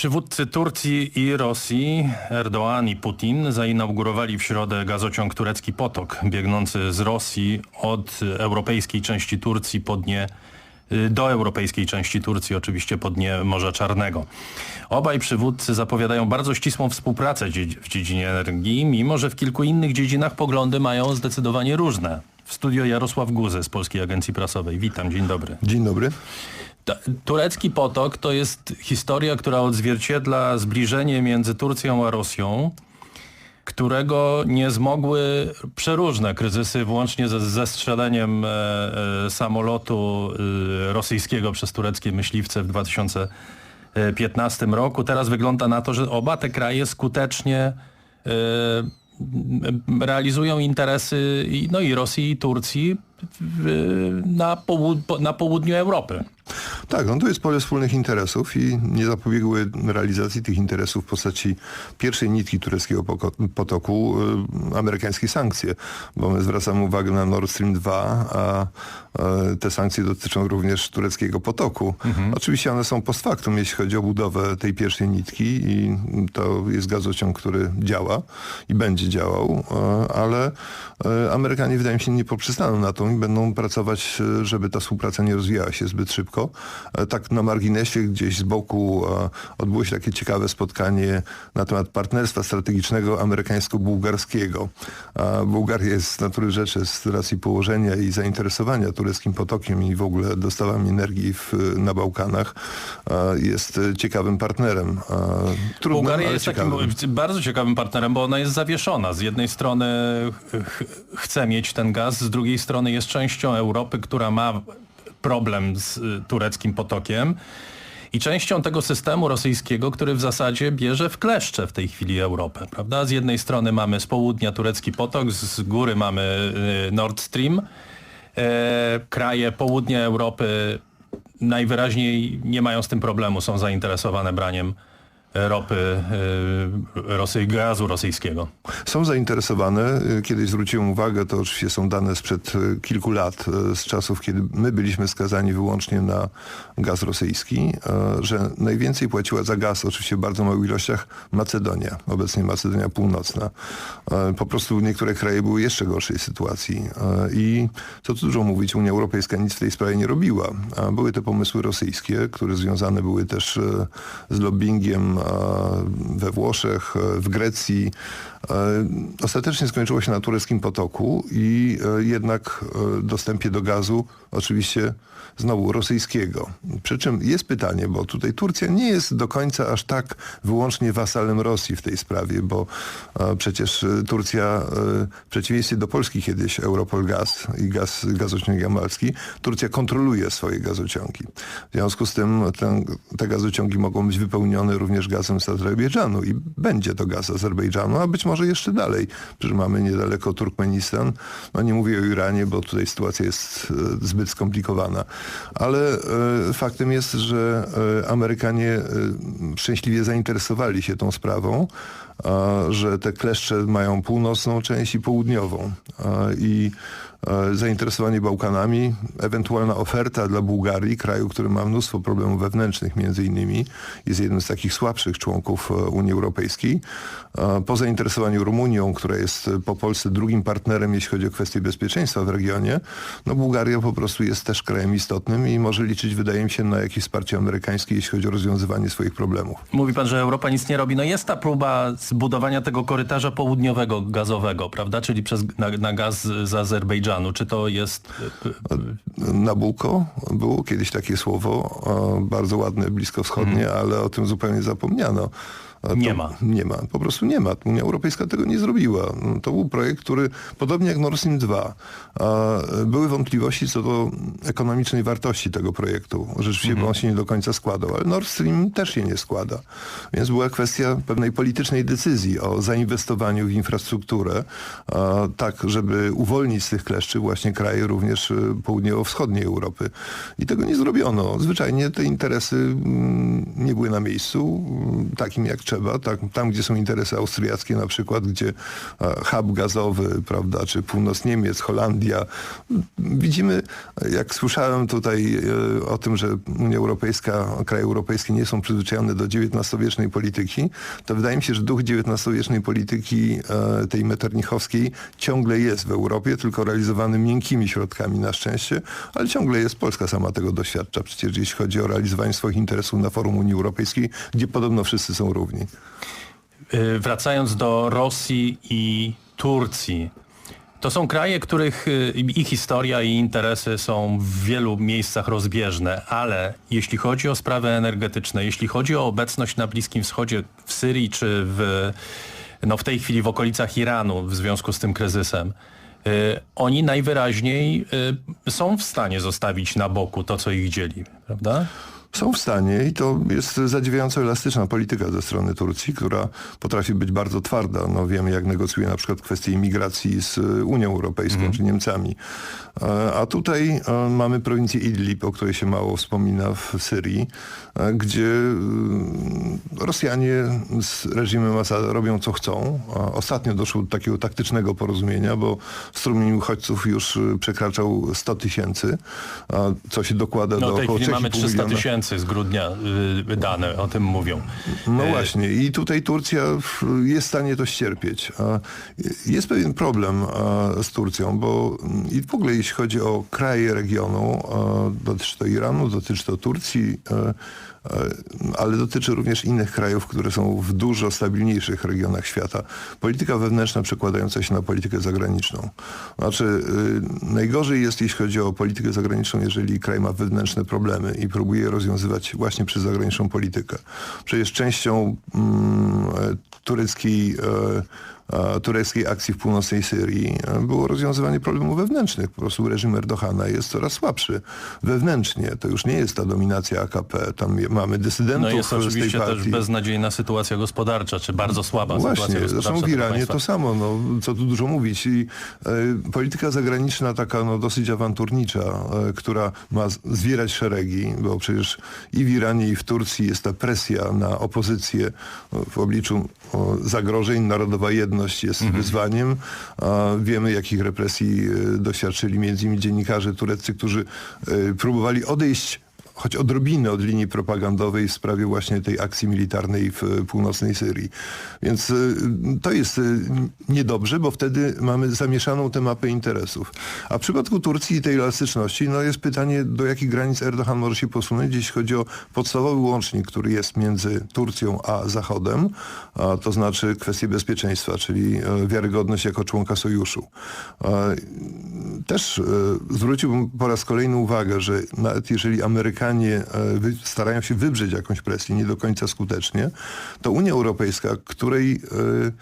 Przywódcy Turcji i Rosji, Erdoğan i Putin, zainaugurowali w środę gazociąg turecki Potok, biegnący z Rosji od europejskiej części Turcji po dnie y, do europejskiej części Turcji, oczywiście po dnie Morza Czarnego. Obaj przywódcy zapowiadają bardzo ścisłą współpracę w dziedzinie energii, mimo że w kilku innych dziedzinach poglądy mają zdecydowanie różne. W studio Jarosław Guzy z Polskiej Agencji Prasowej. Witam, dzień dobry. Dzień dobry. Turecki potok to jest historia, która odzwierciedla zbliżenie między Turcją a Rosją, którego nie zmogły przeróżne kryzysy, włącznie ze zestrzeleniem e, e, samolotu e, rosyjskiego przez tureckie myśliwce w 2015 roku. Teraz wygląda na to, że oba te kraje skutecznie e, realizują interesy no i Rosji i Turcji na, na południu Europy. Tak, no tu jest pole wspólnych interesów i nie zapobiegły realizacji tych interesów w postaci pierwszej nitki tureckiego potoku y, amerykańskie sankcje, bo my zwracamy uwagę na Nord Stream 2, a y, te sankcje dotyczą również tureckiego potoku. Oczywiście one są post factum, jeśli chodzi o budowę tej pierwszej nitki i to jest gazociąg, który działa i będzie działał, y, ale y, Amerykanie wydaje mi się nie poprzestaną na to i będą pracować, żeby ta współpraca nie rozwijała się zbyt szybko. E, Tak na marginesie gdzieś z boku e, odbyło się takie ciekawe spotkanie na temat partnerstwa strategicznego amerykańsko-bułgarskiego. A Bułgaria jest z natury rzeczy, z racji położenia i zainteresowania tureckim potokiem i w ogóle dostawami energii w, na Bałkanach e, jest e, ciekawym partnerem. E, Trudnym, Bułgaria jest takim ciekawym. bardzo ciekawym partnerem, bo ona jest zawieszona. Z jednej strony ch chce mieć ten gaz, z drugiej strony jest częścią Europy, która ma problem z y, tureckim potokiem i częścią tego systemu rosyjskiego, który w zasadzie bierze w kleszcze w tej chwili Europę. Prawda? Z jednej strony mamy z południa turecki potok, z góry mamy y, Nord Stream. E, kraje południa Europy najwyraźniej nie mają z tym problemu, są zainteresowane braniem ropy e, Rosy, gazu rosyjskiego. Są zainteresowane. Y, Kiedyś zwróciłem uwagę, to oczywiście są dane sprzed y, kilku lat, z czasów, kiedy my byliśmy skazani wyłącznie na gaz rosyjski, że najwięcej płaciła za gaz, oczywiście w bardzo małych ilościach, Macedonia, obecnie Macedonia Północna. Po prostu niektóre kraje były jeszcze gorszej sytuacji i co tu dużo mówić, Unia Europejska nic w tej sprawie nie robiła. Były te pomysły rosyjskie, które związane były też z lobbyingiem we Włoszech, y, w Grecji. E, Ostatecznie skończyło się na tureckim potoku i e, jednak e, dostępie do gazu oczywiście znowu rosyjskiego. Przy czym jest pytanie, bo tutaj Turcja nie jest do końca aż tak wyłącznie wasalem Rosji w tej sprawie, bo e, przecież e, Turcja e, w przeciwieństwie do Polski kiedyś Europol Gaz i gaz, gazociąg jamalski, Turcja kontroluje swoje gazociągi. W związku z tym te gazociągi mogą być wypełnione również gazem z Azerbejdżanu i będzie to gaz Azerbejdżanu, a być może jeszcze dalej. Przecież mamy niedaleko Turkmenistan. No nie mówię o Iranie, bo tutaj sytuacja jest e, zbyt skomplikowana. Ale e, faktem jest, że e, Amerykanie szczęśliwie zainteresowali się tą sprawą, że te kleszcze mają północną część i południową. I e, zainteresowanie Bałkanami, ewentualna oferta dla Bułgarii, kraju, który ma mnóstwo problemów wewnętrznych między innymi, jest jednym z takich słabszych członków e, Unii Europejskiej. Po zainteresowaniu Rumunią, która jest po Polsce drugim partnerem, jeśli chodzi o kwestie bezpieczeństwa w regionie, no Bułgaria po prostu jest też krajem istotnym i może liczyć, wydaje mi się, na jakieś wsparcie amerykańskie, jeśli chodzi o rozwiązywanie swoich problemów. Mówi pan, że Europa nic nie robi. No jest ta próba zbudowania tego korytarza południowego gazowego, prawda? Czyli przez, na, na gaz z Azerbejdżanu. Czy to jest... y, y, Nabucco było kiedyś takie słowo, e, bardzo ładne, bliskowschodnie, ale o tym zupełnie zapomniano. To Nie ma. Nie ma, po prostu nie ma. Unia Europejska tego nie zrobiła. To był projekt, który podobnie jak Nord Stream 2 e, były wątpliwości co do ekonomicznej wartości tego projektu. Rzeczywiście bo on się nie do końca składał, ale Nord Stream też się nie składa. Więc była kwestia pewnej politycznej decyzji o zainwestowaniu w infrastrukturę, tak żeby uwolnić z tych kleszczy kleszczy właśnie kraje również y, południowo-wschodniej Europy. I tego nie zrobiono. Zwyczajnie te interesy mm, nie były na miejscu, mm, takim jak trzeba. Tak, tam, gdzie są interesy austriackie na przykład, gdzie e, hub gazowy, prawda, czy północ Niemiec, Holandia. Widzimy, jak słyszałem tutaj e, o tym, że Unia Europejska, kraje europejskie nie są przyzwyczajone do XIX-wiecznej polityki, to wydaje mi się, że duch XIX-wiecznej polityki e, tej meternichowskiej ciągle jest w Europie, tylko realizowany miękkimi środkami na szczęście, ale ciągle jest. Polska sama tego doświadcza. Przecież jeśli chodzi o realizowanie swoich interesów na forum Unii Europejskiej, gdzie podobno wszyscy są równi. Y, Wracając do Rosji i Turcji. To są kraje, których y, i historia i interesy są w wielu miejscach rozbieżne, ale jeśli chodzi o sprawy energetyczne, jeśli chodzi o obecność na Bliskim Wschodzie, w Syrii czy w, no w tej chwili w okolicach Iranu w związku z tym kryzysem, y, oni najwyraźniej są w stanie zostawić na boku to, co ich dzieli, prawda? Są w stanie i to jest zadziwiająco elastyczna polityka ze strony Turcji, która potrafi być bardzo twarda. No wiemy jak negocjuje na przykład kwestie imigracji z Unią Europejską czy Niemcami. E, A tutaj e, mamy prowincję Idlib, o której się mało wspomina w Syrii, e, gdzie mm, Rosjanie z reżimem Asada robią co chcą. Ostatnio doszło do takiego taktycznego porozumienia, bo strumień uchodźców już y, przekraczał 100 tysięcy, co się dokłada No do około chwili mamy 3,5 300 miliona. Tysięcy z grudnia y, dane, o tym mówią. No właśnie i tutaj Turcja jest w stanie to ścierpieć. A Jest pewien problem z Turcją, bo mm, i w ogóle jeśli chodzi o kraje regionu, dotyczy to Iranu, dotyczy to Turcji, e, e, ale dotyczy również innych krajów, które są w dużo stabilniejszych regionach świata. Polityka wewnętrzna przekładająca się na politykę zagraniczną. Znaczy y, najgorzej jest, jeśli chodzi o politykę zagraniczną, jeżeli kraj ma wewnętrzne problemy i próbuje je rozwiązywać właśnie przez zagraniczną politykę. Przecież częścią mm, e, tureckiej e, e, tureckiej akcji w północnej Syrii e, było rozwiązywanie problemów wewnętrznych. Po prostu reżim Erdogana jest coraz słabszy wewnętrznie. To już nie jest ta dominacja AKP. Tam mamy dysydentów No jest z tej oczywiście partii. też beznadziejna sytuacja gospodarcza, czy bardzo słaba sytuacja Właśnie, gospodarcza. zresztą w Iranie to samo, no, co tu dużo mówić. I, e, polityka zagraniczna taka no, dosyć awanturnicza, e, która ma zwierać szeregi, bo przecież i w Iranie, i w Turcji jest ta presja na opozycję e, w obliczu o, zagrożeń. Narodowa jest wyzwaniem. A wiemy, jakich represji e, doświadczyli między innymi dziennikarze tureccy, którzy e, próbowali odejść choć odrobinę od linii propagandowej w sprawie właśnie tej akcji militarnej w e, północnej Syrii. Więc y, to jest y, niedobrze, bo wtedy mamy zamieszaną tę mapę interesów. A w przypadku Turcji i tej elastyczności, no jest pytanie, do jakich granic Erdogan może się posunąć, jeśli chodzi o podstawowy łącznik, który jest między Turcją a Zachodem, a to znaczy kwestie bezpieczeństwa, czyli e, wiarygodność jako członka sojuszu. E, Też e, zwróciłbym po raz kolejny uwagę, że nawet jeżeli Amerykanie e, wy- starają się wybrzeć jakąś presję nie do końca skutecznie, to Unia Europejska, której, e,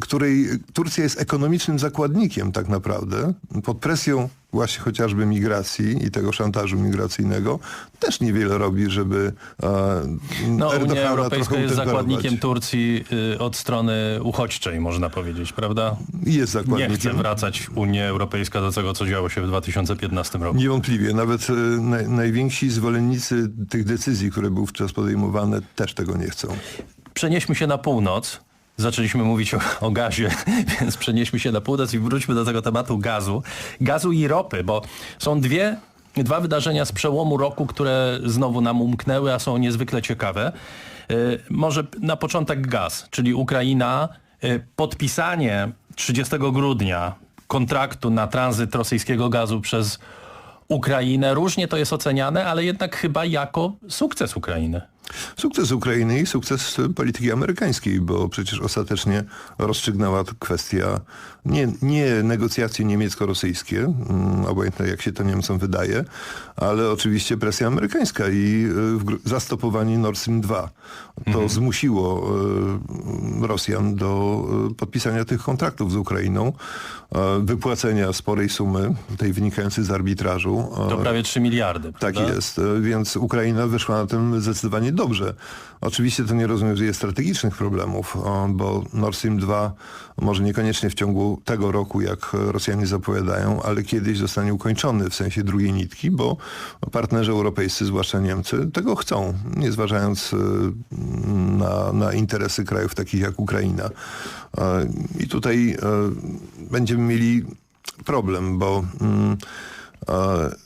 której Turcja jest ekonomicznym zakładnikiem tak naprawdę, pod presją właśnie chociażby migracji i tego szantażu migracyjnego, też niewiele robi, żeby e, No, Unia Erdogana Europejska trochę jest zakładnikiem Turcji y, od strony uchodźczej, można powiedzieć, prawda? Jest Nie zakładnikiem. chce wracać Unia Europejska do tego, co działo się w 2015 roku. Niewątpliwie. Nawet e, naj, najwięksi zwolennicy tych decyzji, które były wówczas podejmowane, też tego nie chcą. Przenieśmy się na północ. Zaczęliśmy mówić o, o gazie, więc przenieśmy się na północ i wróćmy do tego tematu gazu. Gazu i ropy, bo są dwie, dwa wydarzenia z przełomu roku, które znowu nam umknęły, a są niezwykle ciekawe. Y, może na początek gaz, czyli Ukraina. y, Podpisanie 30 grudnia kontraktu na tranzyt rosyjskiego gazu przez Ukrainę. Różnie to jest oceniane, ale jednak chyba jako sukces Ukrainy. Sukces Ukrainy i sukces polityki amerykańskiej, bo przecież ostatecznie rozstrzygnęła kwestia nie, nie negocjacje niemiecko-rosyjskie, mm, obojętne jak się to Niemcom wydaje, ale oczywiście presja amerykańska i y, zastopowanie Nord Stream 2. To zmusiło y, Rosjan do y, podpisania tych kontraktów z Ukrainą, wypłacenia sporej sumy, tej wynikającej z arbitrażu. To prawie 3 miliardy. tak prawda? jest, e, więc Ukraina wyszła na tym zdecydowanie dobrze. Oczywiście to nie rozwiązuje strategicznych problemów, bo Nord Stream 2 może niekoniecznie w ciągu tego roku, jak Rosjanie zapowiadają, ale kiedyś zostanie ukończony w sensie drugiej nitki, bo partnerzy europejscy, zwłaszcza Niemcy, tego chcą, nie zważając y, na, na interesy krajów takich jak Ukraina. E, I tutaj e, będziemy mieli problem, bo mm, e,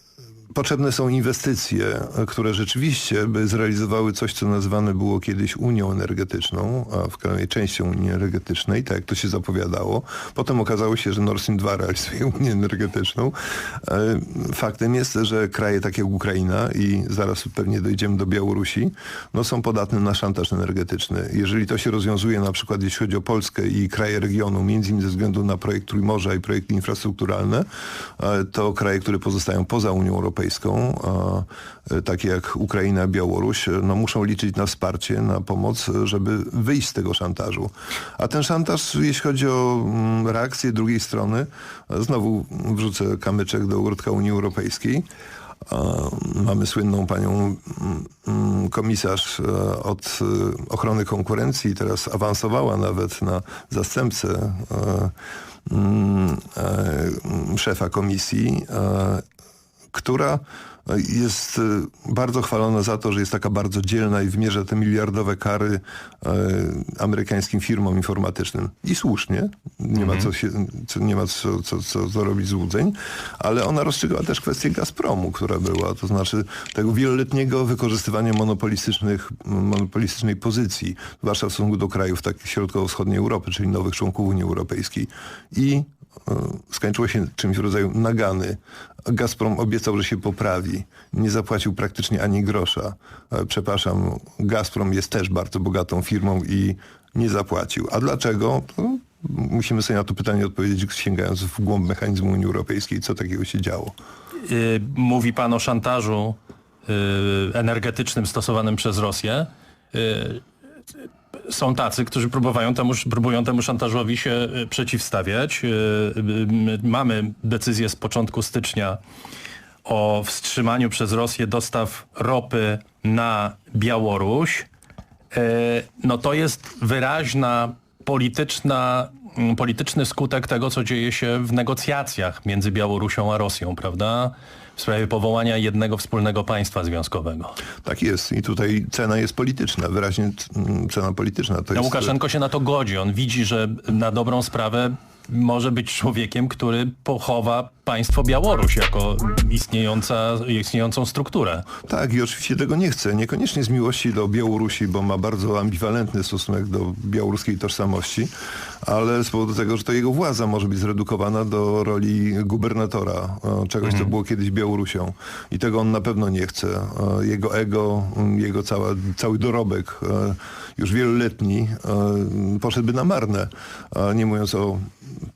potrzebne są inwestycje, które rzeczywiście by zrealizowały coś, co nazywane było kiedyś Unią Energetyczną, a w krajnej częścią Unii Energetycznej, tak jak to się zapowiadało. Potem okazało się, że Nord Stream 2 realizuje Unię Energetyczną. E, Faktem jest, że kraje takie jak Ukraina i zaraz pewnie dojdziemy do Białorusi, no są podatne na szantaż energetyczny. Jeżeli to się rozwiązuje na przykład jeśli chodzi o Polskę i kraje regionu, między innymi ze względu na projekt Trójmorza i projekty infrastrukturalne, e, to kraje, które pozostają poza Unią Europejską, e, takie jak Ukraina, Białoruś, no muszą liczyć na wsparcie, na pomoc, żeby wyjść z tego szantażu. A ten szantaż, jeśli chodzi o mm, reakcję drugiej strony, e, znowu wrzucę kamyczek do ogródka Unii Europejskiej. E, Mamy słynną panią mm, mm, komisarz e, od e, ochrony konkurencji, teraz awansowała nawet na zastępcę e, e, szefa komisji, e, która jest e, bardzo chwalona za to, że jest taka bardzo dzielna i wymierza te miliardowe kary e, amerykańskim firmom informatycznym. I słusznie, nie ma, co, się, co, nie ma co, co, co, co robić złudzeń, ale ona rozstrzygała też kwestię Gazpromu, która była, to znaczy tego wieloletniego wykorzystywania monopolistycznych, monopolistycznej pozycji, zwłaszcza w stosunku do krajów tak środkowo-wschodniej Europy, czyli nowych członków Unii Europejskiej. I e, skończyło się czymś w rodzaju nagany. Gazprom obiecał, że się poprawi. Nie zapłacił praktycznie ani grosza. E, Przepraszam, Gazprom jest też bardzo bogatą firmą i nie zapłacił. A dlaczego? Musimy sobie na to pytanie odpowiedzieć, sięgając w głąb mechanizmu Unii Europejskiej, co takiego się działo. Y, Mówi pan o szantażu energetycznym stosowanym przez Rosję. Są tacy, którzy próbują temu, próbują temu szantażowi się y, przeciwstawiać. Y, y, Mamy decyzję z początku stycznia o wstrzymaniu przez Rosję dostaw ropy na Białoruś. No to jest wyraźna polityczna, mm, polityczny skutek tego, co dzieje się w negocjacjach między Białorusią a Rosją, prawda? W sprawie powołania jednego wspólnego państwa związkowego. Tak jest. I tutaj cena jest polityczna, wyraźnie mm, cena polityczna. To No jest, Łukaszenko się na to godzi. On widzi, że na dobrą sprawę może być człowiekiem, który pochowa państwo Białoruś jako istniejąca, istniejącą strukturę. Tak, i oczywiście tego nie chce. Niekoniecznie z miłości do Białorusi, bo ma bardzo ambiwalentny stosunek do białoruskiej tożsamości, ale z powodu tego, że to jego władza może być zredukowana do roli gubernatora, e, czegoś, co było kiedyś Białorusią. I tego on na pewno nie chce. E, Jego ego, jego cała, cały dorobek, e, już wieloletni, poszedłby na marne. Nie mówiąc o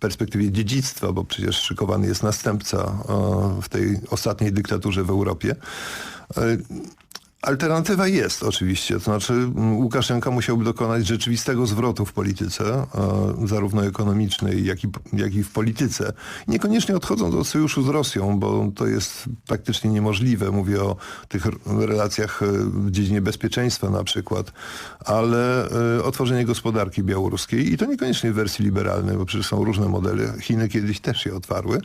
perspektywie dziedzictwa, bo przecież szykowany jest następca e, w tej ostatniej dyktaturze w Europie. Alternatywa jest oczywiście, to znaczy mm, Łukaszenka musiałby dokonać rzeczywistego zwrotu w polityce, e, zarówno ekonomicznej, jak i, jak i w polityce. Niekoniecznie odchodząc od sojuszu z Rosją, bo to jest praktycznie niemożliwe. Mówię o tych relacjach e, w dziedzinie bezpieczeństwa na przykład, ale e, otworzenie gospodarki białoruskiej i to niekoniecznie w wersji liberalnej, bo przecież są różne modele. Chiny kiedyś też się otwarły.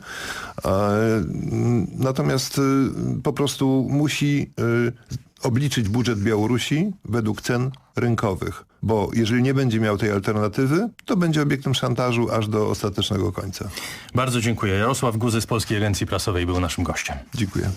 Natomiast po prostu musi obliczyć budżet Białorusi według cen rynkowych, bo jeżeli nie będzie miał tej alternatywy, to będzie obiektem szantażu aż do ostatecznego końca. Bardzo dziękuję. Jarosław Guzy z Polskiej Agencji Prasowej był naszym gościem. Dziękuję.